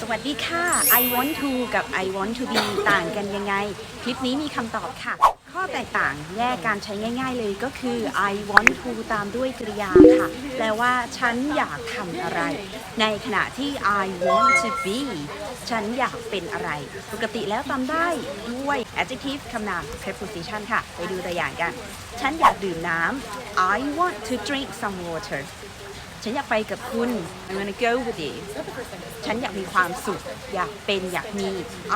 สวัสดีค่ะ I want to กับ I want to be ต่างกันยังไง คลิปนี้มีคำตอบค่ะ ข้อแตกต่างแยกการใช้ง่าย ๆ เลยก็คือ I want to ตามด้วยกริยาค่ะ แปลว่าฉันอยากทำอะไร ในขณะที่ I want to be ฉันอยากเป็นอะไร ปกติแล้วตามได้ด้วย adjective คำนาม preposition ค่ะ ไปดูตัวอย่างกัน ฉันอยากดื่มน้ำ I want to drink some water ฉันอยากไปกับคุณ I'm gonna go with you ฉันอยากมีความสุข อยากเป็นอยากมี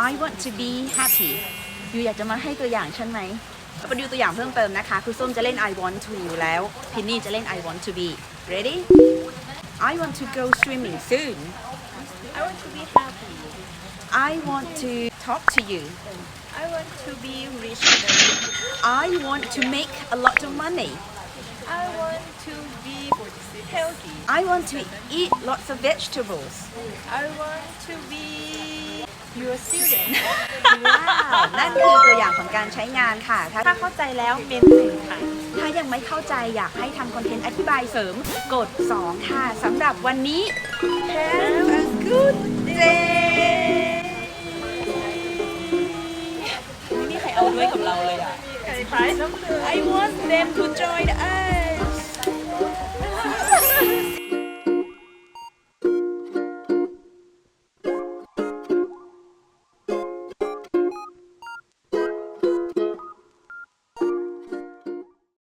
I want to be happy อยู่อยากจะมาให้ตัวอย่างฉันไหมเราไปดูตัวอย่างเพิ่มเติมนะคะครูส้มจะเล่น I want to อยู่แล้ว พินนี่จะเล่น I want to be ready I want to go swimming soon I want to be happy. I want to talk to you I want to be rich. I want to make a lot of money I want to be healthy. I want to eat lots of vegetables I want to be your student. ว้าวนั่นคือตัวอย่างของการใช้งานค่ะ ถ้าถ้าเข้าใจแล้วเมนหนึ่งค่ะ ถ้ายังไม่เข้าใจอยากให้ทำคอนเทนต์อธิบายเสริม กด 2 ค่ะสำหรับวันนี้ Have a good day ไม่มีใครเอาด้วยกับเราเลยอะ I want them to join us